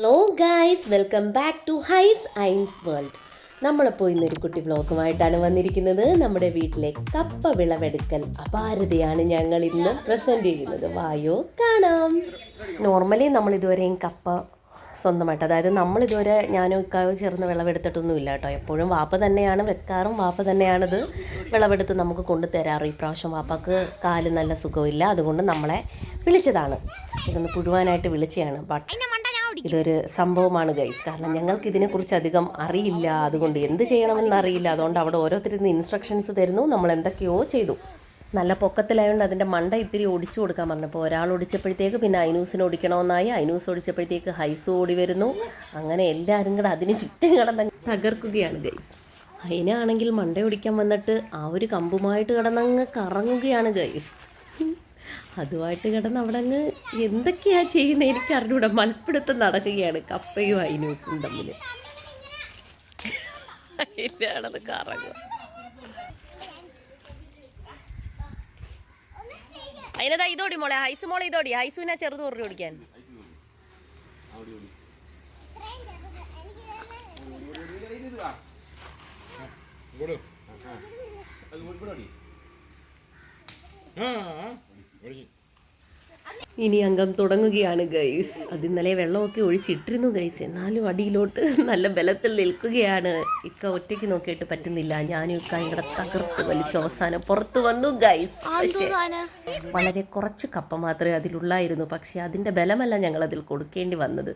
Hello guys welcome back to ഹൈസ് ഐൻസ് world നമ്മളിപ്പോൾ ഇന്നൊരു കുട്ടി വ്ലോഗുമായിട്ടാണ് വന്നിരിക്കുന്നത്. നമ്മുടെ വീട്ടിലെ കപ്പ വിളവെടുക്കൽ അപാരതയാണ് ഞങ്ങൾ ഇന്ന് പ്രസന്റ് ചെയ്യുന്നത്. വായോ കാണാം. നോർമലി നമ്മൾ ഇതുവരെയും കപ്പ സ്വന്തമായിട്ട് അതായത് നമ്മൾ ഇതുവരെ ഞാനോ ഇക്കായോ ചേർന്ന് വിളവെടുത്തിട്ടൊന്നും ഇല്ല കേട്ടോ. എപ്പോഴും വാപ്പ തന്നെയാണ് വെക്കാറും. വാപ്പ തന്നെയാണിത് വിളവെടുത്ത് നമുക്ക് കൊണ്ടു തരാറ് ഇപ്രാവശ്യം വാപ്പക്ക് കാൽ നല്ല സുഖമില്ല. അതുകൊണ്ട് നമ്മളെ വിളിച്ചതാണ്. ഇതൊന്ന് പുഴുവാനായിട്ട് വിളിച്ചതാണ് ബട്ട് ഇതൊരു സംഭവമാണ് ഗൈസ് കാരണം ഞങ്ങൾക്ക് ഇതിനെക്കുറിച്ച് അധികം അറിയില്ല. അതുകൊണ്ട് എന്ത് ചെയ്യണമെന്ന് അറിയില്ല. അതുകൊണ്ട് അവിടെ ഓരോരുത്തരുന്ന് ഇൻസ്ട്രക്ഷൻസ് തരുന്നു. നമ്മൾ എന്തൊക്കെയോ ചെയ്തു. നല്ല പൊക്കത്തിലായതുകൊണ്ട് അതിന്റെ മണ്ട ഇത്തിരി ഒടിച്ചു കൊടുക്കാൻ പറഞ്ഞപ്പോൾ ഒരാൾ ഒടിച്ചപ്പോഴത്തേക്ക് പിന്നെ ഐനൂസിന് ഒടിക്കണമെന്നായി. ഐനൂസ് ഒടിച്ചപ്പോഴത്തേക്ക് ഹൈസ് ഓടി വരുന്നു. അങ്ങനെ എല്ലാവരും കൂടെ അതിന് ചുറ്റും കിടന്ന് തകർക്കുകയാണ് ഗൈസ് അതിനാണെങ്കിൽ മണ്ട ഒടിക്കാൻ വന്നിട്ട് ആ ഒരു കമ്പുമായിട്ട് കടന്നങ്ങ് കറങ്ങുകയാണ് ഗൈസ് അതുമായിട്ട് കിടന്ന് അവിടെ അങ്ങ് എന്തൊക്കെയാ ചെയ്യുന്നത് എനിക്ക് അറിഞ്ഞൂടെ. മൽപ്പിടുത്തം നടക്കുകയാണ്. കപ്പയും ഐനൂസും തമ്മിൽ. അതിലാണത് കറങ്ങുക. അതിനതാ ഇതോടി മോളെ? ഹൈസ് മോളെ ഇതോടി. ഹൈസുവിനെ ചെറുത് പറഞ്ഞു ഓടിക്കാൻ. ഇനി അംഗം തുടങ്ങുകയാണ് ഗൈസ് അത് ഇന്നലെ വെള്ളമൊക്കെ ഒഴിച്ചിട്ടിരുന്നു ഗൈസ് എന്നാലും അടിയിലോട്ട് നല്ല ബലത്തിൽ നിൽക്കുകയാണ്. ഇക്ക ഒറ്റയ്ക്ക് നോക്കിയിട്ട് പറ്റുന്നില്ല. ഞാനും ഇക്ക ഇവിടെ തകർത്ത് വലിച്ചു അവസാനം പുറത്തു വന്നു ഗൈസ് പക്ഷേ വളരെ കുറച്ച് കപ്പ മാത്രമേ അതിലുള്ളായിരുന്നു. പക്ഷേ അതിന്റെ ബലമല്ല ഞങ്ങൾ അതിൽ കൊടുക്കേണ്ടി വന്നത്.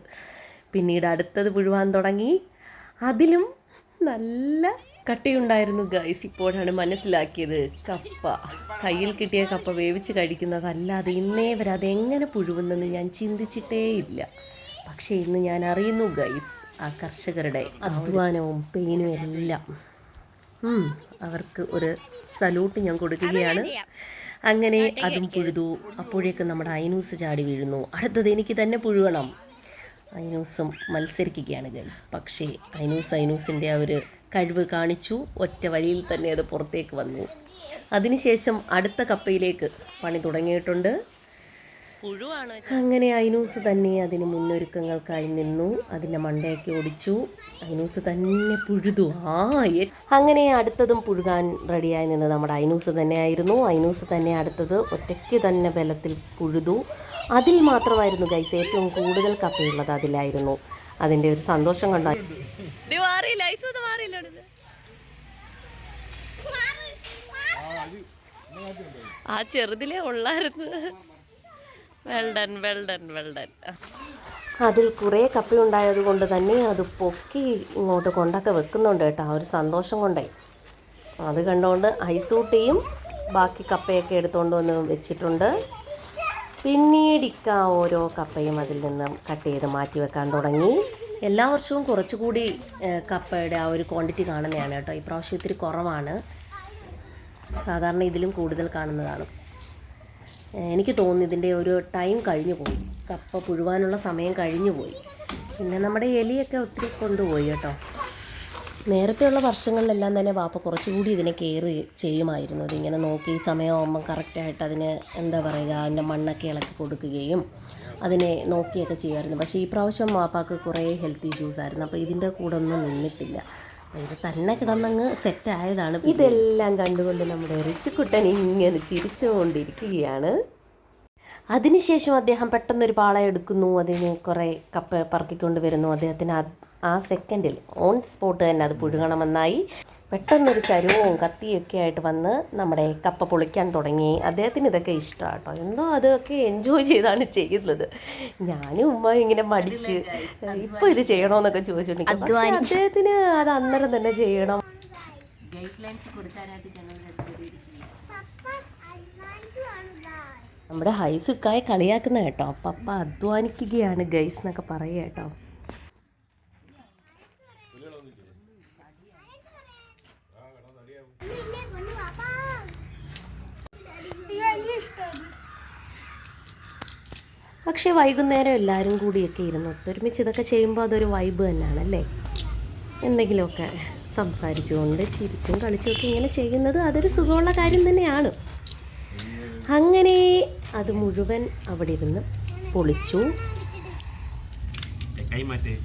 പിന്നീട് അടുത്തത് പുഴുവാൻ തുടങ്ങി. അതിലും നല്ല കട്ടിയുണ്ടായിരുന്നു ഗൈസ് ഇപ്പോഴാണ് മനസ്സിലാക്കിയത് കപ്പ. കയ്യിൽ കിട്ടിയ കപ്പ വേവിച്ച് കഴിക്കുന്നതല്ലാതെ ഇന്നേ വരെ അതെങ്ങനെ പുഴുവുന്നെന്ന് ഞാൻ ചിന്തിച്ചിട്ടേ ഇല്ല. പക്ഷേ ഇന്ന് ഞാൻ അറിയുന്നു ഗൈസ് ആ കർഷകരുടെ അധ്വാനവും പെയിനും എല്ലാം. അവർക്ക് ഒരു സല്യൂട്ട് ഞാൻ കൊടുക്കുകയാണ്. അങ്ങനെ അതും പുഴുതു. അപ്പോഴേക്കും നമ്മുടെ അയനൂസ് ചാടി വീഴുന്നു. അടുത്തത് എനിക്ക് തന്നെ പുഴുവണം. അയനൂസും മത്സരിക്കുകയാണ് ഗൈസ് പക്ഷേ അയനൂസ് അയനൂസിന്റെ ആ ഒരു കഴിവ് കാണിച്ചു. ഒറ്റ വരിയിൽ തന്നെ അത് പുറത്തേക്ക് വന്നു. അതിനുശേഷം അടുത്ത കപ്പയിലേക്ക് പണി തുടങ്ങിയിട്ടുണ്ട്. അങ്ങനെ ഐനൂസ് തന്നെ അതിന് മുന്നൊരുക്കങ്ങൾക്കായി നിന്നു. അതിന്റെ മണ്ടയൊക്കെ ഒടിച്ചു ഐനൂസ് തന്നെ പുഴുതു. ആ അങ്ങനെ അടുത്തതും പുഴുകാൻ റെഡിയായി നിന്നത് നമ്മുടെ ഐനൂസ് തന്നെയായിരുന്നു. ഐനൂസ് തന്നെ അടുത്തത് ഒറ്റയ്ക്ക് തന്നെ ബലത്തിൽ പുഴുതു. അതിൽ മാത്രമായിരുന്നു ഗൈസ് ഏറ്റവും കൂടുതൽ കപ്പയുള്ളത് അതിലായിരുന്നു. അതിന്റെ ഒരു സന്തോഷം ആ ചെറുതിലേ ഉള്ളായിരുന്നു. വെൽഡൻ വെൽഡൻ വെൽഡൻ അതിൽ കുറേ കപ്പയുണ്ടായത് കൊണ്ട് തന്നെ അത് പൊക്കി ഇങ്ങോട്ട് കൊണ്ടൊക്കെ വെക്കുന്നുണ്ട് കേട്ടോ. ആ ഒരു സന്തോഷം കൊണ്ടേ. അത് കണ്ടുകൊണ്ട് ഐസൂട്ടിയും ബാക്കി കപ്പയൊക്കെ എടുത്തുകൊണ്ട് വന്ന് വെച്ചിട്ടുണ്ട്. പിന്നീട് ഇക്ക ഓരോ കപ്പയും അതിൽ നിന്ന് കട്ട് ചെയ്ത് മാറ്റി വെക്കാൻ തുടങ്ങി. എല്ലാ വർഷവും കുറച്ചുകൂടി കപ്പയുടെ ആ ഒരു ക്വാണ്ടിറ്റി കാണുന്നതാണ് കേട്ടോ. ഇപ്രാവശ്യം ഇത്തിരി കുറവാണ്. സാധാരണ ഇതിലും കൂടുതൽ കാണുന്നതാണ്. എനിക്ക് തോന്നുന്നു ഇതിന്റെ ഒരു ടൈം കഴിഞ്ഞു പോയി. കപ്പ പുഴുവാനുള്ള സമയം കഴിഞ്ഞു പോയി. പിന്നെ നമ്മുടെ എലിയൊക്കെ ഒത്തിരി കൊണ്ടുപോയി കേട്ടോ. നേരത്തെയുള്ള വർഷങ്ങളിലെല്ലാം തന്നെ വാപ്പ കുറച്ചുകൂടി ഇതിനെ കെയർ ചെയ്യുമായിരുന്നു. അതിങ്ങനെ നോക്കി സമയമാകുമ്പം കറക്റ്റായിട്ട് അതിന് എന്താ പറയുക അതിന്റെ മണ്ണൊക്കെ ഇളക്കി കൊടുക്കുകയും അതിനെ നോക്കിയൊക്കെ ചെയ്യുമായിരുന്നു. പക്ഷേ ഈ പ്രാവശ്യം മാപ്പാക്ക് കുറേ ഹെൽത്ത് ഇഷ്യൂസ് ആയിരുന്നു. അപ്പോൾ ഇതിന്റെ കൂടെ ഒന്നും നിന്നിട്ടില്ല. ഇത് തന്നെ കിടന്നങ്ങ് സെറ്റായതാണ് ഇതെല്ലാം കണ്ടുകൊണ്ട് നമ്മുടെ റിച്ചുക്കുട്ടൻ ഇങ്ങനെ ചിരിച്ചുകൊണ്ടിരിക്കുകയാണ്. അതിനുശേഷം അദ്ദേഹം പെട്ടെന്നൊരു പാള എടുക്കുന്നു. അതിന് കുറേ കപ്പ പറക്കിക്കൊണ്ട് വരുന്നു. അദ്ദേഹത്തിന് ആ സെക്കൻഡിൽ ഓൺ സ്പോട്ട് തന്നെ അത് പുഴുകണമെന്നായി പെട്ടെന്നൊരു ചരുവവും കത്തിയൊക്കെ ആയിട്ട് വന്ന് നമ്മുടെ കപ്പ പൊളിക്കാൻ തുടങ്ങി. അദ്ദേഹത്തിന് ഇതൊക്കെ ഇഷ്ടമാണ് കേട്ടോ എന്തോ അതൊക്കെ എൻജോയ് ചെയ്താണ് ചെയ്യുന്നത്. ഞാനും ഉമ്മ ഇങ്ങനെ മടിച്ച് ഇപ്പോൾ ഇത് ചെയ്യണമെന്നൊക്കെ ചോദിച്ചിട്ടുണ്ടെങ്കിൽ അദ്ദേഹത്തിന് അത് അന്നേരം തന്നെ ചെയ്യണം. നമ്മുടെ ഹൈസുക്കായി കളിയാക്കുന്ന കേട്ടോ. പപ്പ അധ്വാനിക്കുകയാണ് ഗൈസ് എന്നൊക്കെ പറയുക കേട്ടോ. പക്ഷേ വൈകുന്നേരം എല്ലാവരും കൂടിയൊക്കെ ഇരുന്ന് ഒത്തൊരുമിച്ച് ഇതൊക്കെ ചെയ്യുമ്പോൾ അതൊരു വൈബ് തന്നെയാണ് അല്ലേ? എന്തെങ്കിലുമൊക്കെ സംസാരിച്ചുകൊണ്ട് ചിരിച്ചും കളിച്ചുമൊക്കെ ഇങ്ങനെ ചെയ്യുന്നത് അതൊരു സുഖമുള്ള കാര്യം തന്നെയാണ്. അങ്ങനെ അത് മുഴുവൻ അവിടെ ഇരുന്ന് പൊളിച്ചു. കൈ മാറ്റേ.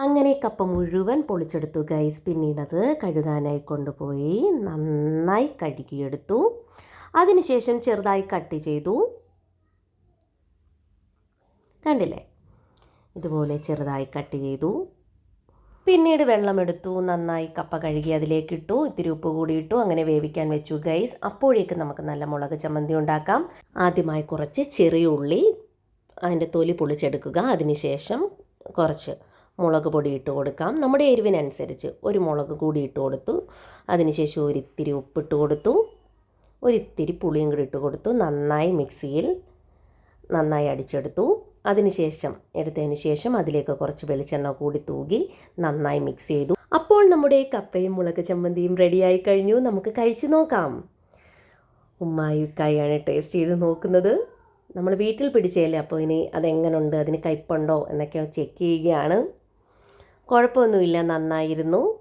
അങ്ങനെ കപ്പ മുഴുവൻ പൊളിച്ചെടുത്തു ഗൈസ് പിന്നീടത് കഴുകാനായി കൊണ്ടുപോയി നന്നായി കഴുകിയെടുത്തു. അതിനുശേഷം ചെറുതായി കട്ട് ചെയ്തു. കണ്ടില്ലേ? ഇതുപോലെ ചെറുതായി കട്ട് ചെയ്തു. പിന്നീട് വെള്ളമെടുത്തു നന്നായി കപ്പ കഴുകി അതിലേക്ക് ഇട്ടു ഇത്തിരി ഉപ്പ് കൂടി ഇട്ടു അങ്ങനെ വേവിക്കാൻ വെച്ചു ഗൈസ് അപ്പോഴേക്ക് നമുക്ക് നല്ല മുളക് ചമ്മന്തി ഉണ്ടാക്കാം. ആദ്യമായി കുറച്ച് ചെറിയ ഉള്ളി അതിന്റെ തൊലി പൊളിച്ചെടുക്കുക. അതിനുശേഷം കുറച്ച് മുളക് പൊടി ഇട്ട് കൊടുക്കാം. നമ്മുടെ എരിവിനനുസരിച്ച് ഒരു മുളക് കൂടി ഇട്ട് കൊടുത്തു. അതിനുശേഷം ഒരിത്തിരി ഉപ്പിട്ട് കൊടുത്തു. ഒരിത്തിരി പുളിയും കൂടി ഇട്ട് കൊടുത്തു. നന്നായി മിക്സിയിൽ നന്നായി അടിച്ചെടുത്തു. അതിനുശേഷം എടുത്തതിന് ശേഷം അതിലേക്ക് കുറച്ച് വെളിച്ചെണ്ണ കൂടി തൂകി നന്നായി മിക്സ് ചെയ്തു. അപ്പോൾ നമ്മുടെ കപ്പയും മുളക് ചമ്മന്തിയും റെഡിയായി കഴിഞ്ഞു. നമുക്ക് കഴിച്ചു നോക്കാം. ഉമ്മായിക്കായാണ് ടേസ്റ്റ് ചെയ്ത് നോക്കുന്നത്. നമ്മൾ വീട്ടിൽ പിടിച്ചേലേ അപ്പോൾ ഇനി അതെങ്ങനെയുണ്ട് അതിന് കയ്പുണ്ടോ എന്നൊക്കെ ചെക്ക് ചെയ്യുകയാണ്. കുഴപ്പമൊന്നുമില്ല. നന്നായിരുന്നു.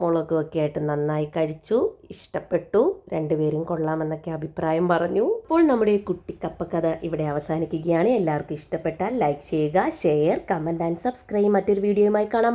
മുളകുമൊക്കെ ആയിട്ട് നന്നായി കഴിച്ചു. ഇഷ്ടപ്പെട്ടു. രണ്ടുപേരും കൊള്ളാമെന്നൊക്കെ അഭിപ്രായം പറഞ്ഞു. അപ്പോൾ നമ്മുടെ ഈ കുട്ടിക്കപ്പ കഥ ഇവിടെ അവസാനിക്കുകയാണ്. എല്ലാവർക്കും ഇഷ്ടപ്പെട്ടാൽ ലൈക്ക് ചെയ്യുക ഷെയർ കമന്റ് ആൻഡ് സബ്സ്ക്രൈബ്. മറ്റൊരു വീഡിയോയുമായി കാണാം.